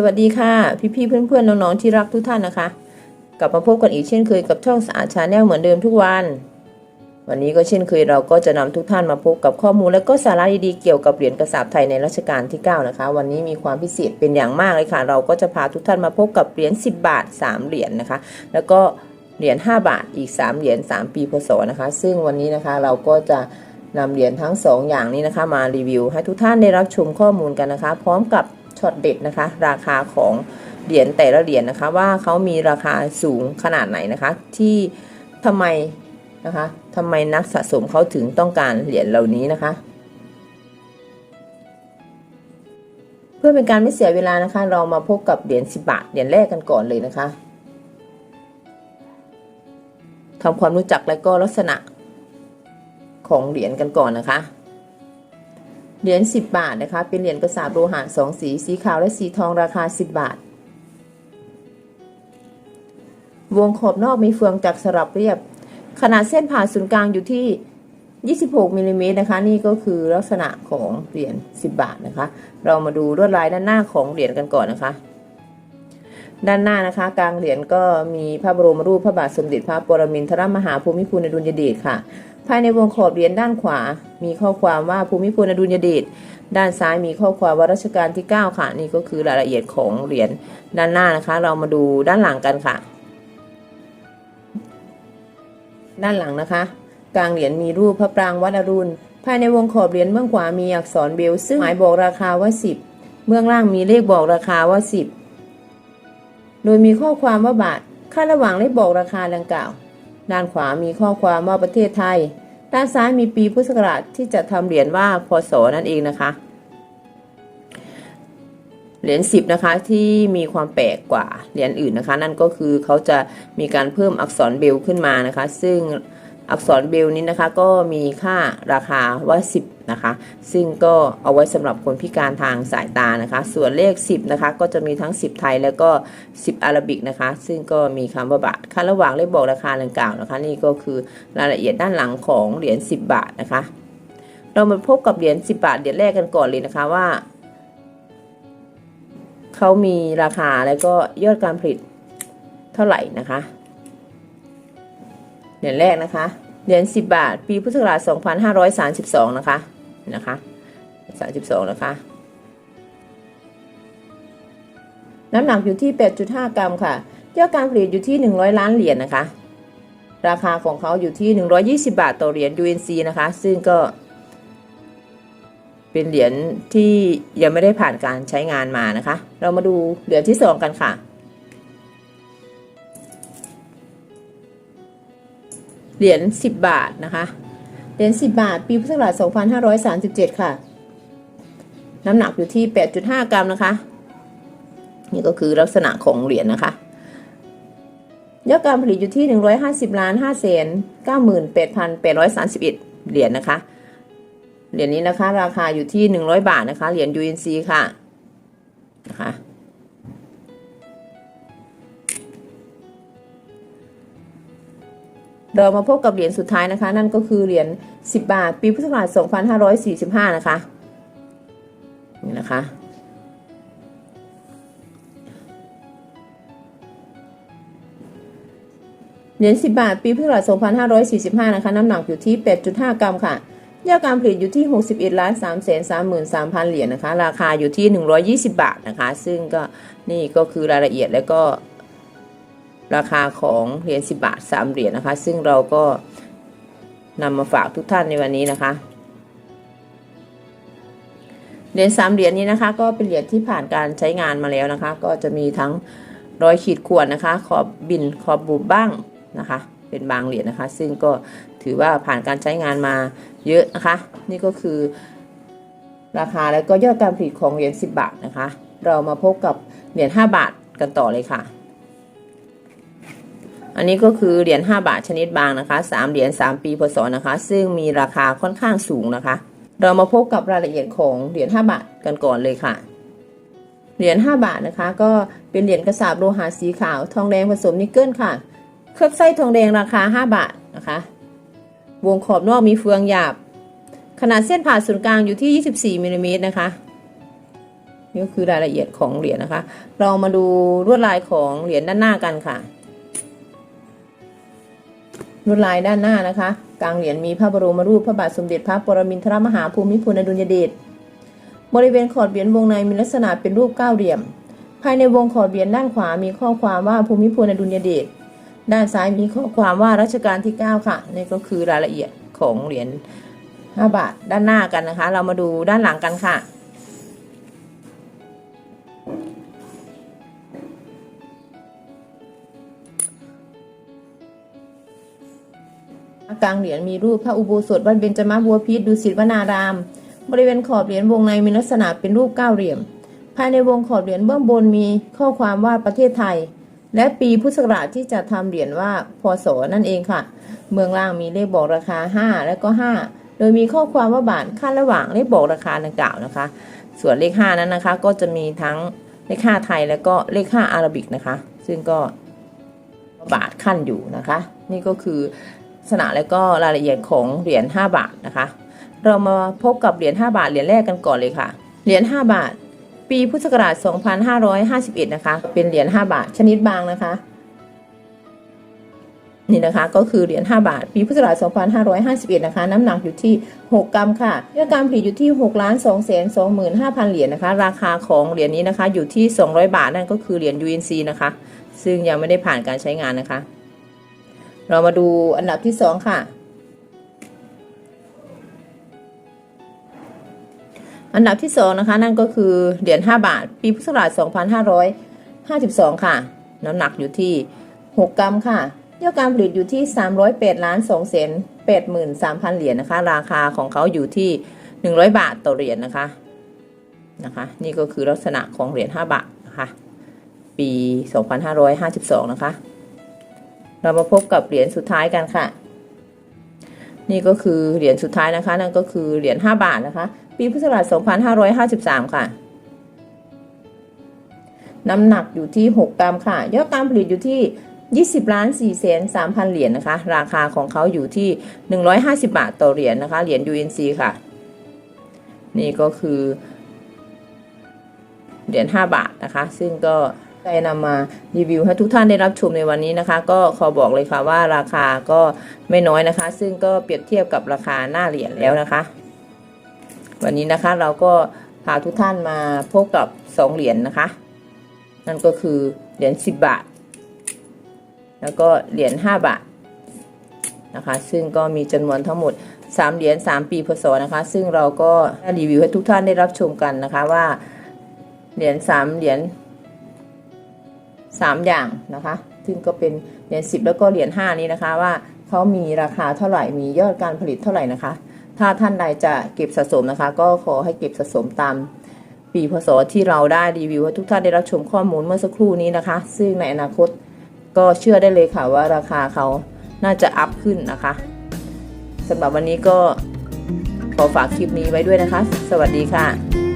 สวัสดีค่ะ พี่ๆเพื่อนๆน้องๆที่รักทุกท่านนะคะ กลับมาพบกันอีกเช่นเคยกับช่องสะอาดชาแนลเหมือนเดิมทุกวัน วันนี้ก็เช่นเคยเราก็จะนำทุกท่านมาพบกับข้อมูลและก็สาระดีๆเกี่ยวกับเหรียญกระสาบไทยในรัชกาลที่ 9 นะคะ วันนี้มีความพิเศษเป็นอย่างมากเลยค่ะ เราก็จะพาทุกท่านมาพบกับเหรียญ10 บาท 3 เหรียญนะคะ แล้วก็เหรียญ5บาทอีก 3 เหรียญ3 ปีพศนะคะ ซึ่งวันนี้นะคะเราก็จะนำเหรียญทั้ง 2 อย่างนี้นะคะ มารีวิว ให้ทุกท่านได้รับชมข้อมูลกันนะคะ พร้อมกับ ช็อตเด็ดนะคะ ราคาของเหรียญแต่ละเหรียญนะคะ ว่าเขามีราคาสูงขนาดไหนนะคะ ที่ทำไมนะคะทำไมนักสะสมเขาถึงต้องการเหรียญเหล่านี้นะคะ เพื่อเป็นการไม่เสียเวลานะคะ เรามาพบกับเหรียญ10บาทเหรียญแรกกันก่อนเลยนะคะทำความรู้จักและก็ลักษณะของเหรียญกันก่อนนะคะ เหรียญ10 บาทนะคะ เป็นเหรียญกระสาบโลหะสองสี สีขาวและสีทองราคา 10 บาท วงขอบนอกมีเฟืองจักรสลับเรียบ ขนาดเส้นผ่าศูนย์กลางอยู่ที่ 26มิลลิเมตรนะคะ นี่ก็คือลักษณะของเหรียญ10 บาทนะคะ เรามาดูลวดลายด้านหน้าของเหรียญกันก่อนนะคะ ด้านหน้านะคะ กลางเหรียญก็มีพระบรมรูปพระบาทสมเด็จพระปรมินทรมหาภูมิพลอดุลยเดชค่ะ ภายในวงขอบเหรียญด้านขวา มีข้อความว่าภูมิพลอดุลยเดชด้านซ้ายมีข้อความว่ารัชกาลที่ 9 ค่ะ นี่ก็คือรายละเอียดของเหรียญด้านหน้านะคะ เรามาดูด้านหลังกันค่ะ ด้านหลังนะคะ กลางเหรียญมีรูปพระปรางวัดอรุณภายในวงขอบเหรียญเบื้องขวามีอักษรเบลซึ่งหมายบอกราคาว่า 10 เบื้องล่างมีเลขบอกราคาว่า 10 โดยมีข้อความว่าบาท ค่าระหว่างเลขบอกราคาดังกล่าว ด้านขวามีข้อความว่าประเทศไทย ด้านซ้ายมีปีพุทธศักราชที่จะทำเหรียญว่าพศนั่นเองนะคะ เหรียญ10นะคะที่มีความแปลกกว่าเหรียญอื่นนะคะ นั่นก็คือเขาจะมีการเพิ่มอักษรเบลขึ้นมานะคะ ซึ่ง อักษรเบลนี้นะคะก็มีค่าราคาว่า 10 นะคะ ซึ่งก็เอาไว้สำหรับคนพิการทางสายตานะคะ ส่วนเลข 10 นะคะ ก็จะมีทั้ง 10 ไทยแล้วก็ 10 อาราบิกนะคะ ซึ่งก็มีคำว่าบาทค่าระหว่างเลขบอกราคาดังกล่าวนะคะ นี่ก็คือรายละเอียดด้านหลังของเหรียญ10 บาทนะคะ เรามาพบกับเหรียญ10 บาทเหรียญแรกกันก่อนเลยนะคะว่าเขามีราคาแล้วก็ยอดการผลิตเท่าไหร่นะคะ เหรียญแรกนะคะ เหรียญ10 บาท ปีพุทธศักราช2532 นะคะ นะคะ 32 นะคะ น้ำหนักอยู่ที่ 8.5 กรัมค่ะ ยอดการผลิตอยู่ที่ 100 ล้านเหรียญนะคะ ราคาของเขาอยู่ที่ 120 บาทต่อเหรียญ UNC นะคะ ซึ่งก็เป็นเหรียญที่ยังไม่ได้ผ่านการใช้งานมานะคะ เรามาดูเหรียญที่สองกันค่ะ เหรียญ10 บาทนะคะ เหรียญ10 บาท ปีพุทธศักราช2537 ค่ะ น้ำหนักอยู่ที่ 8.5 กรัมนะคะ นี่ก็คือลักษณะของเหรียญนะคะยอดการผลิตอยู่ที่ 150 ล้าน5แสน98,831 เหรียญนะคะ เหรียญนี้นะคะ ราคาอยู่ที่ 100 บาทนะคะ เหรียญ UNC ค่ะนะคะ เรามาพบกับเหรียญสุดท้ายนะคะ นั่นก็คือเหรียญ10 บาท ปีพุทธศักราช2545 นะคะนี่นะคะเหรียญ10 บาท ปีพุทธศักราช2545 นะคะ น้ำหนักอยู่ที่ 8.5 กรัมค่ะยอดการผลิตอยู่ที่ 61ล้าน3 3 3 0 0 0 เหรียญนะคะ ราคาอยู่ที่ 120 บาทนะคะ ซึ่งก็นี่ก็คือรายละเอียดแล้วก็ ราคาของเหรียญ10 บาท 3 เหรียญนะคะ ซึ่งเราก็นำมาฝากทุกท่านในวันนี้นะคะ เหรียญ3เหรียญนี้นะคะ ก็เป็นเหรียญที่ผ่านการใช้งานมาแล้วนะคะ ก็จะมีทั้งรอยขีดข่วนนะคะ ขอบบินขอบบุบบ้างนะคะ เป็นบางเหรียญนะคะ ซึ่งก็ถือว่าผ่านการใช้งานมาเยอะนะคะ นี่ก็คือ ราคาแล้วก็ยอดการผลิตของเหรียญ10 บาทนะคะ เรามาพบกับเหรียญ5บาทกันต่อเลยค่ะ อันนี้ก็คือเหรียญ5บาทชนิดบางนะคะ3เหรียญ3 ปีพศนะคะ ซึ่งมีราคาค่อนข้างสูงนะคะ เรามาพบกับรายละเอียดของเหรียญ5บาทกันก่อนเลยค่ะเหรียญ5บาทนะคะ ก็เป็นเหรียญกระสาบโลหะสีขาวทองแดงผสมนิกเกิลค่ะ เคลือบไส้ทองแดงราคา 5 บาทนะคะ วงขอบนอกมีเฟืองหยาบ ขนาดเส้นผ่าศูนย์กลางอยู่ที่ 24มิลลิเมตรนะคะนี่ก็คือรายละเอียดของเหรียญนะคะ เรามาดูลวดลายของเหรียญด้านหน้ากันค่ะ ลวดลายด้านหน้านะคะ กลางเหรียญมีพระบรมรูปพระบาทสมเด็จพระปรมินทรมหาภูมิพลอดุลยเดช บริเวณขอดเหรียญวงในมีลักษณะเป็นรูปเก้าเหลี่ยม ภายในวงขอดเหรียญด้านขวามีข้อความว่าภูมิพลอดุลยเดช ด้านซ้ายมีข้อความว่ารัชกาลที่ 9 ค่ะ นี่ก็คือรายละเอียดของเหรียญ5บาทด้านหน้ากันนะคะ เรามาดูด้านหลังกันค่ะ กลางเหรียญมีรูปพระอุโบสถวัดเบญจมาบัวพิษดุสิตวนาราม บริเวณขอบเหรียญวงในมีลักษณะเป็นรูปเก้าเหลี่ยม ภายในวงขอบเหรียญเบื้องบนมีข้อความว่าประเทศไทย และปีพุทธศักราชที่จะทำเหรียญว่าพศนั่นเองค่ะ เมืองล่างมีเลขบอกราคา 5 และก็ 5 โดยมีข้อความว่าบาทขั้นระหว่างเลขบอกราคาดังกล่าวนะคะ ส่วนเลข 5 นั้นนะคะ ก็จะมีทั้งเลข 5 ไทยแล้วก็เลข 5 อาราบิกนะคะ ซึ่งก็บาทขั้นอยู่นะคะ นี่ก็คือ ษณะและก็รายละเอียดของเหรียญ5 บาทนะคะ เรามาพบกับเหรียญ5บาทเหรียญแรกกันก่อนเลยค่ะ เหรียญ5บาท ปีพุทธศักราช 2551 นะคะ เป็นเหรียญ5บาทชนิดบางนะคะ นี่นะคะก็คือเหรียญ5บาท ปีพุทธศักราช 2551 นะคะ น้ำหนักอยู่ที่ 6 กรัมค่ะยอดการผลิตอยู่ที่6ล้าน2แสน25,000 เหรียญนะคะ ราคาของเหรียญนี้นะคะอยู่ที่ 200 บาทนั่นก็คือเหรียญ UNC นะคะ ซึ่งยังไม่ได้ผ่านการใช้งานนะคะ เรามาดูอันดับที่2ค่ะ อันดับที่2นะคะ นั่นก็คือเหรียญ5บาท ปีพุทธศักราช2552 ค่ะ น้ำหนักอยู่ที่ 6 กรัมค่ะยอดการผลิตอยู่ที่ 308ล้าน2แสน83,000 เหรียญนะคะ ราคาของเขาอยู่ที่ 100 บาทต่อเหรียญนะคะนะคะ นี่ก็คือลักษณะของเหรียญ5บาทนะคะ ปี 2552 นะคะ เรามาพบกับเหรียญสุดท้ายกันค่ะ นี่ก็คือเหรียญสุดท้ายนะคะ นั่นก็คือเหรียญ5บาทนะคะ ปีพุทธศักราช2553 ค่ะ น้ำหนักอยู่ที่ 6 กรัมค่ะ ยอดการผลิตอยู่ที่ 20ล้าน4แสน3,000เหรียญนะคะ ราคาของเขาอยู่ที่ 150 บาทต่อเหรียญนะคะ เหรียญ UNC ค่ะ นี่ก็คือเหรียญ5บาทนะคะ ซึ่งก็ ได้นำมารีวิวให้ทุกท่านได้รับชมในวันนี้นะคะ ก็ขอบอกเลยค่ะว่าราคาก็ไม่น้อยนะคะ ซึ่งก็เปรียบเทียบกับราคาหน้าเหรียญแล้วนะคะ วันนี้นะคะเราก็พาทุกท่านมาพบกับ2เหรียญนนะคะ นั่นก็คือเหรียญ10 บาท แล้วก็เหรียญ5บาทนะคะ ซึ่งก็มีจำนวนทั้งหมด3เหรียญ3 ปีพศนะคะ ซึ่งเราก็รีวิวให้ทุกท่านได้รับชมกันนะคะว่าเหรียญ3เหรียญ 3 อย่างนะคะ ซึ่งก็เป็นเหรียญ10 แล้วก็เหรียญ5นี้นะคะว่าเขามีราคาเท่าไหร่มียอดการผลิตเท่าไหร่นะคะ ถ้าท่านใดจะเก็บสะสมนะคะ ก็ขอให้เก็บสะสมตามปีพศที่เราได้รีวิวให้ทุกท่านได้รับชมข้อมูลเมื่อสักครู่นี้นะคะ ซึ่งในอนาคตก็เชื่อได้เลยค่ะว่าราคาเขาน่าจะอัพขึ้นนะคะสำหรับวันนี้ก็ขอฝากคลิปนี้ไว้ด้วยนะคะ สวัสดีค่ะ